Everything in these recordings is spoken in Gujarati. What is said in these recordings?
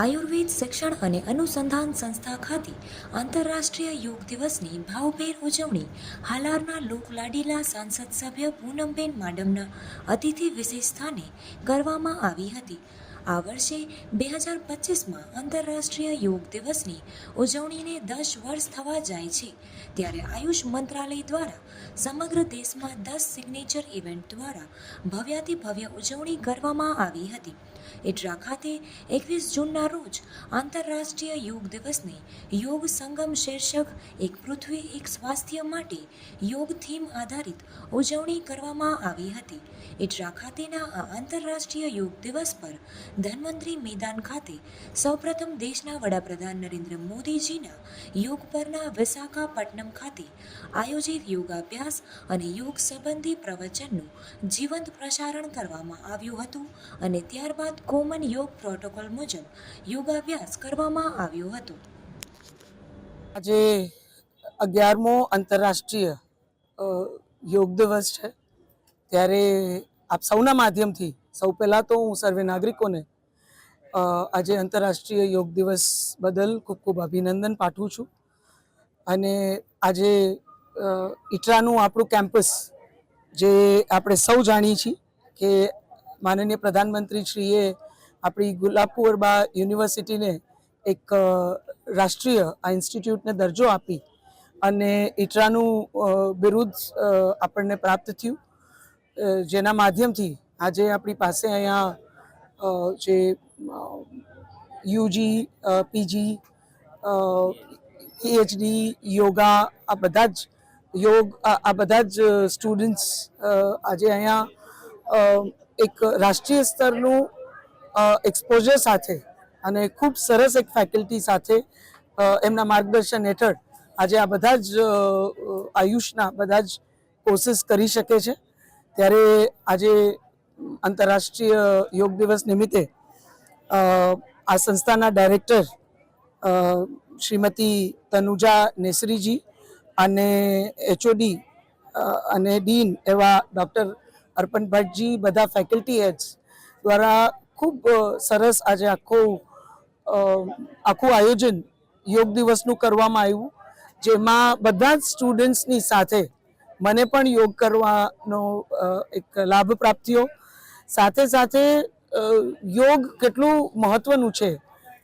આયુર્વેદ શિક્ષણ અને અનુસંધાન સંસ્થા ખાતે આંતરરાષ્ટ્રીય યોગ દિવસની ભાવભેર ઉજવણી હાલારના લોકલાડીલા સાંસદ સભ્ય પૂનમબેન માડમના અતિથિ વિશેષ સ્થાને કરવામાં આવી હતી. આ વર્ષે બે હજાર પચીસમાં આંતરરાષ્ટ્રીય યોગ દિવસની ઉજવણીને દસ વર્ષ થવા જાય છે. ત્યારે આયુષ મંત્રાલય દ્વારા સમગ્ર દેશમાં દસ સિગ્નેચર ઇવેન્ટ દ્વારા ભવ્યાતિ ભવ્ય ઉજવણી કરવામાં આવી હતી. ઇટરા ખાતે એકવીસ જૂનના રોજ આંતરરાષ્ટ્રીય યોગ દિવસને યોગ સંગમ શીર્ષક એક પૃથ્વી એક સ્વાસ્થ્ય માટે યોગ થીમ આધારિત ઉજવણી કરવામાં આવી હતી. ઇડરા ખાતેના આ આંતરરાષ્ટ્રીય યોગ દિવસ પર ધન્વંતરી મેદાન ખાતે સૌપ્રથમ દેશના વડાપ્રધાન નરેન્દ્ર મોદીજીના યોગ પરના વિશાખાપટ્ટનમ ખાતે આયોજિત યોગાભ્યાસ અને યોગ સંબંધી પ્રવચનનું જીવંત પ્રસારણ કરવામાં આવ્યું હતું અને ત્યારબાદ કોમન યોગ પ્રોટોકોલ મુજબ યોગાભ્યાસ કરવામાં આવ્યો હતો. આજે અગિયારમો આંતરરાષ્ટ્રીય યોગ દિવસ છે. ત્યારે આપ સૌના માધ્યમથી, સૌ પહેલાં તો હું સર્વે નાગરિકોને આજે આંતરરાષ્ટ્રીય યોગ દિવસ બદલ ખૂબ ખૂબ અભિનંદન પાઠવું છું. અને આજે ઇટરાનું આપણું કેમ્પસ, જે આપણે સૌ જાણીએ છીએ કે માનનીય પ્રધાનમંત્રીશ્રીએ આપણી ગુલાબકુંવરબા યુનિવર્સિટીને એક રાષ્ટ્રીય, આ ઇન્સ્ટિટ્યૂટને દરજ્જો આપી અને ઇટરાનું બિરુદ આપણને પ્રાપ્ત થયું. જેના માધ્યમથી આજે આપણી પાસે અહીંયા જે યુજી પીજી પીએચડી, યોગા, આ બધા જ યોગ, આ બધા જ સ્ટુડન્ટ્સ આજે અહીંયા એક રાષ્ટ્રીય સ્તરનું એક્સપોઝર સાથે અને ખૂબ સરસ એક ફેકલ્ટી સાથે એમના માર્ગદર્શન હેઠળ આજે આ બધા જ આયુષના બધા જ કોર્સિસ કરી શકે છે. ત્યારે આજે આંતરરાષ્ટ્રીય યોગ દિવસ નિમિત્તે આ સંસ્થાના ડાયરેક્ટર શ્રીમતી તનુજા નેસરીજી અને એચઓડી અને ડીન એવા ડૉક્ટર અર્પણ ભટ્ટજી બધા ફેકલ્ટી હેડ્સ દ્વારા ખૂબ સરસ આજે આખું આખું આયોજન યોગ દિવસનું કરવામાં આવ્યું, જેમાં બધા જ સ્ટુડન્ટ્સની સાથે મને પણ યોગ કરવાનો એક લાભ પ્રાપ્ત થયો. સાથે સાથે યોગ કેટલું મહત્વનું છે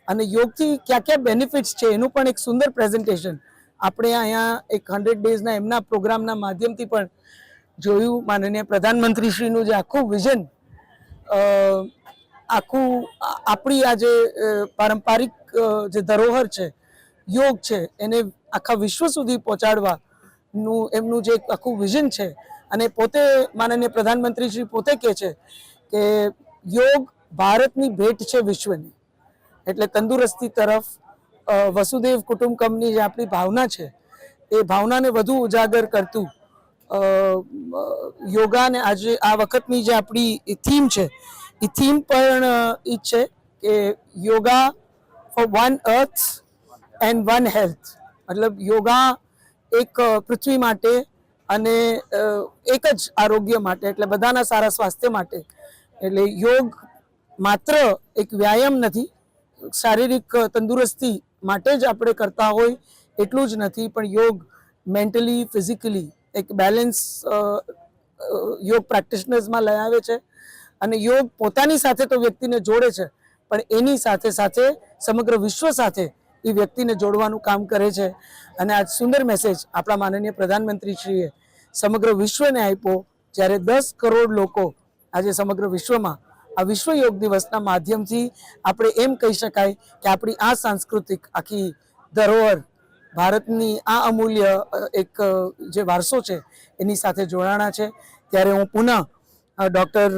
અને યોગથી ક્યાં ક્યાં બેનિફિટ્સ છે એનું પણ એક સુંદર પ્રેઝન્ટેશન આપણે અહીંયા એક હંડ્રેડ ડેઝના એમના પ્રોગ્રામના માધ્યમથી પણ જોયું માનનીય પ્રધાનમંત્રીશ્રીનું જે આખું વિઝન આખું આપણી આ જે પારંપારિક જે ધરોહર છે, યોગ છે, એને આખા વિશ્વ સુધી પહોંચાડવાનું એમનું જે આખું વિઝન છે. અને પોતે માનનીય પ્રધાનમંત્રી શ્રી પોતે કહે છે કે યોગ ભારતની ભેટ છે વિશ્વની. એટલે તંદુરસ્તી તરફ વસુદેવ કુટુંબકમની જે આપણી ભાવના છે, એ ભાવનાને વધુ ઉજાગર કરતું યોગાને આજે આ વખતની જે આપણી થીમ છે, એ થીમ પણ એ છે કે yoga for one earth and one health મતલબ યોગા એક પૃથ્વી માટે અને એક જ આરોગ્ય માટે, એટલે બધાના સારા સ્વાસ્થ્ય માટે. એટલે યોગ માત્ર એક વ્યાયામ નથી, શારીરિક તંદુરસ્તી માટે જ આપણે કરતા હોય એટલું જ નથી, પણ યોગ મેન્ટલી ફિઝિકલી એક બેલેન્સ યોગ પ્રેક્ટિશનર્સમાં લઈ આવે છે અને યોગ પોતાની સાથે તો વ્યક્તિને જોડે છે, પણ એની સાથે સાથે સમગ્ર વિશ્વ સાથે એ વ્યક્તિને જોડવાનું કામ કરે છે. અને આ સુંદર મેસેજ આપણા માનનીય પ્રધાનમંત્રીશ્રીએ સમગ્ર વિશ્વને આપ્યો, જ્યારે દસ કરોડ લોકો આજે સમગ્ર વિશ્વમાં આ વિશ્વ યોગ દિવસના માધ્યમથી આપણે એમ કહી શકાય કે આપણી આ સાંસ્કૃતિક આખી ધરોહર ભારતની આ અમૂલ્ય એક જે વારસો છે, એની સાથે જોડાણા છે. ત્યારે હું પુનઃ ડૉક્ટર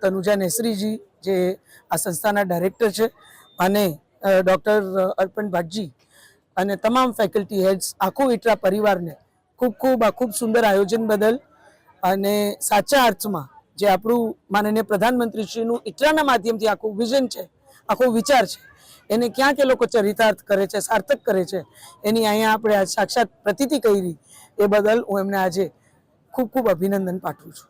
તનુજા નેસરીજી, જે આ સંસ્થાના ડાયરેક્ટર છે, અને ડૉક્ટર અર્પણ ભટ્ટજી અને તમામ ફેકલ્ટી હેડ્સ, આખું ઇટરા પરિવારને ખૂબ ખૂબ, આ ખૂબ સુંદર આયોજન બદલ અને સાચા અર્થમાં જે આપણું માનનીય પ્રધાનમંત્રીશ્રીનું ઇટરાના માધ્યમથી આખું વિઝન છે, આખો વિચાર છે એને ક્યાં કે લોકો ચરિતાર્થ કરે છે, સાર્થક કરે છે, એની અહીંયા આપણે સાક્ષાત પ્રતિતિ કરી એ બદલ હું એમને આજે ખૂબ ખૂબ અભિનંદન પાઠવું છું.